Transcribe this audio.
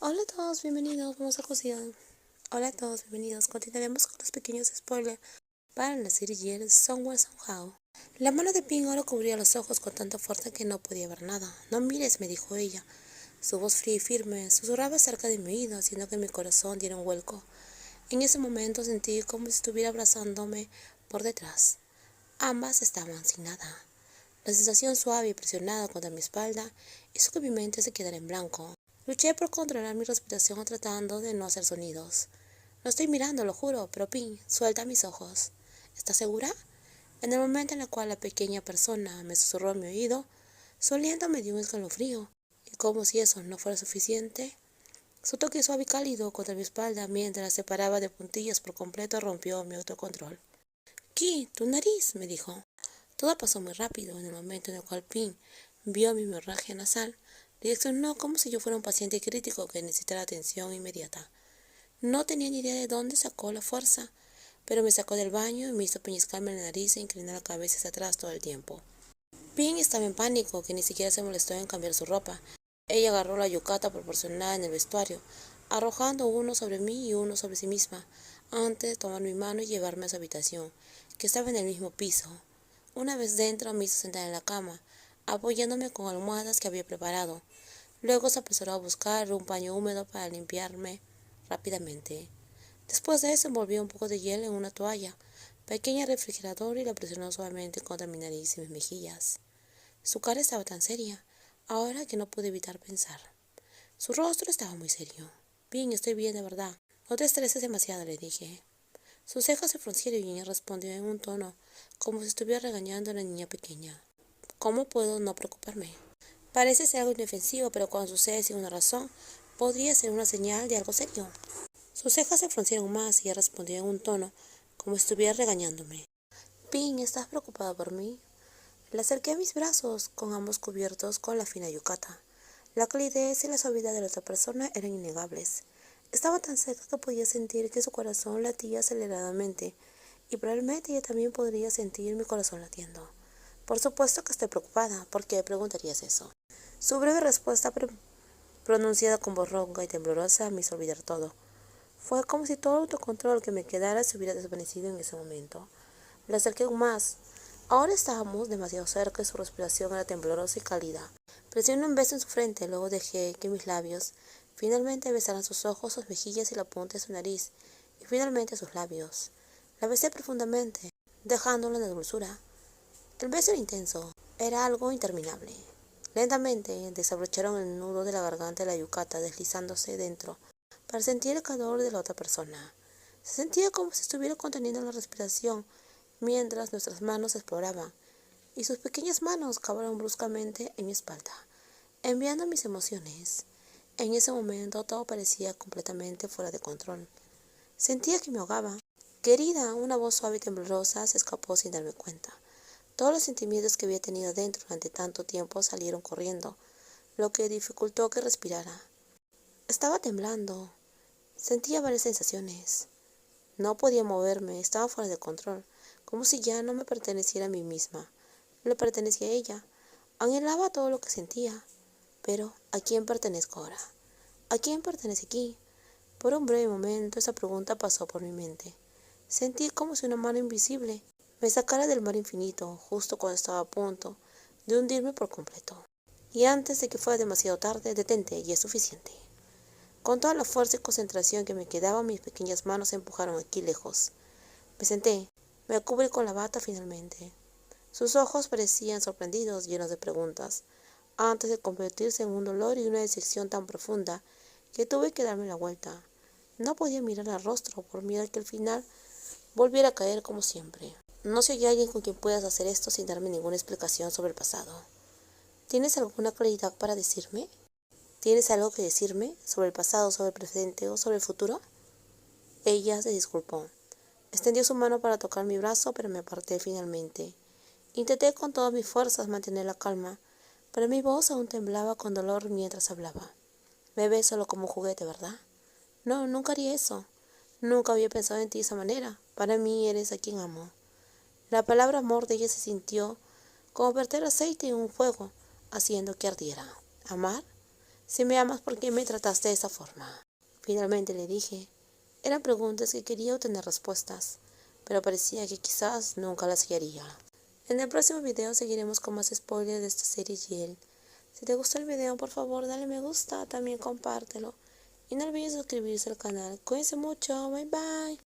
Hola a todos, bienvenidos, vamos a cocinar. Hola a todos, bienvenidos. Continuaremos con los pequeños spoilers para la serie Somewhere Somehow. La mano de Ping ahora cubría los ojos con tanta fuerza que no podía ver nada. No mires, me dijo ella. Su voz fría y firme susurraba cerca de mi oído, haciendo que mi corazón diera un vuelco. En ese momento sentí como si estuviera abrazándome por detrás. Ambas estaban sin nada. La sensación suave y presionada contra mi espalda hizo que mi mente se quedara en blanco. Luché por controlar mi respiración tratando de no hacer sonidos. No estoy mirando, lo juro, pero Pin, suelta mis ojos. ¿Estás segura? En el momento en el cual la pequeña persona me susurró en mi oído, su aliento me dio un escalofrío, y como si eso no fuera suficiente, su toque suave y cálido contra mi espalda mientras se paraba de puntillas por completo rompió mi autocontrol. —¿Qué? tu nariz, me dijo. Todo pasó muy rápido en el momento en el cual Pin vio mi hemorragia nasal Como si yo fuera un paciente crítico que necesitara atención inmediata. No tenía ni idea de dónde sacó la fuerza, pero me sacó del baño y me hizo peñiscarme la nariz e inclinar la cabeza hacia atrás todo el tiempo. Ping estaba en pánico, que ni siquiera se molestó en cambiar su ropa. Ella agarró la yucata proporcionada en el vestuario, arrojando uno sobre mí y uno sobre sí misma, antes de tomar mi mano y llevarme a su habitación, que estaba en el mismo piso. Una vez dentro me hizo sentar en la cama, apoyándome con almohadas que había preparado. Luego se apresuró a buscar un paño húmedo para limpiarme rápidamente. Después de eso envolvió un poco de hielo en una toalla, pequeña refrigerador y la presionó suavemente contra mi nariz y mis mejillas. Su cara estaba tan seria, ahora que no pude evitar pensar. Su rostro estaba muy serio. Bien, estoy bien de verdad. No te estreses demasiado, le dije. Sus cejas se fruncieron y ella respondió en un tono como si estuviera regañando a una niña pequeña. ¿Cómo puedo no preocuparme? Parece ser algo inofensivo, pero cuando sucede sin una razón, podría ser una señal de algo serio. Sus cejas se fruncieron más y ella respondió en un tono como si estuviera regañándome. Pin, ¿estás preocupada por mí? Le acerqué a mis brazos, con ambos cubiertos con la fina yucata. La calidez y la suavidad de la otra persona eran innegables. Estaba tan cerca que podía sentir que su corazón latía aceleradamente, y probablemente ella también podría sentir mi corazón latiendo. Por supuesto que estoy preocupada. ¿Por qué preguntarías eso? Su breve respuesta pronunciada con voz ronca y temblorosa me hizo olvidar todo. Fue como si todo el autocontrol que me quedara se hubiera desvanecido en ese momento. Le acerqué aún más. Ahora estábamos demasiado cerca y su respiración era temblorosa y cálida. Presioné un beso en su frente, luego dejé que mis labios finalmente besaran sus ojos, sus mejillas y la punta de su nariz, y finalmente sus labios. La besé profundamente, dejándola en la dulzura. El beso era intenso, era algo interminable. Lentamente desabrocharon el nudo de la garganta de la yucata, deslizándose dentro, para sentir el calor de la otra persona. Se sentía como si estuviera conteniendo la respiración mientras nuestras manos exploraban, y sus pequeñas manos cavaron bruscamente en mi espalda, enviando mis emociones. En ese momento todo parecía completamente fuera de control. Sentía que me ahogaba. Querida, una voz suave y temblorosa se escapó sin darme cuenta. Todos los sentimientos que había tenido dentro durante tanto tiempo salieron corriendo, lo que dificultó que respirara. Estaba temblando. Sentía varias sensaciones. No podía moverme, estaba fuera de control, como si ya no me perteneciera a mí misma. Le pertenecía a ella. Anhelaba todo lo que sentía. Pero, ¿a quién pertenezco ahora? ¿A quién pertenece aquí? Por un breve momento esa pregunta pasó por mi mente. Sentí como si una mano invisible me sacara del mar infinito justo cuando estaba a punto de hundirme por completo. Y antes de que fuera demasiado tarde, detente y es suficiente. Con toda la fuerza y concentración que me quedaba, mis pequeñas manos se empujaron aquí lejos. Me senté, me cubrí con la bata finalmente. Sus ojos parecían sorprendidos, llenos de preguntas, antes de convertirse en un dolor y una decepción tan profunda que tuve que darme la vuelta. No podía mirar al rostro por miedo a que al final volviera a caer como siempre. No soy alguien con quien puedas hacer esto sin darme ninguna explicación sobre el pasado. ¿Tienes alguna claridad para decirme? ¿Tienes algo que decirme sobre el pasado, sobre el presente o sobre el futuro? Ella se disculpó. Extendió su mano para tocar mi brazo, pero me aparté finalmente. Intenté con todas mis fuerzas mantener la calma, pero mi voz aún temblaba con dolor mientras hablaba. Me ves solo como un juguete, ¿verdad? No, nunca haría eso. Nunca había pensado en ti de esa manera. Para mí eres a quien amo. La palabra amor de ella se sintió como verter aceite en un fuego, haciendo que ardiera. ¿Amar? Si me amas, ¿por qué me trataste de esa forma? Finalmente le dije. Eran preguntas que quería obtener respuestas, pero parecía que quizás nunca las hallaría. En el próximo video seguiremos con más spoilers de esta serie Yel. Si te gustó el video, por favor dale me gusta, también compártelo. Y no olvides suscribirse al canal. Cuídense mucho, bye bye.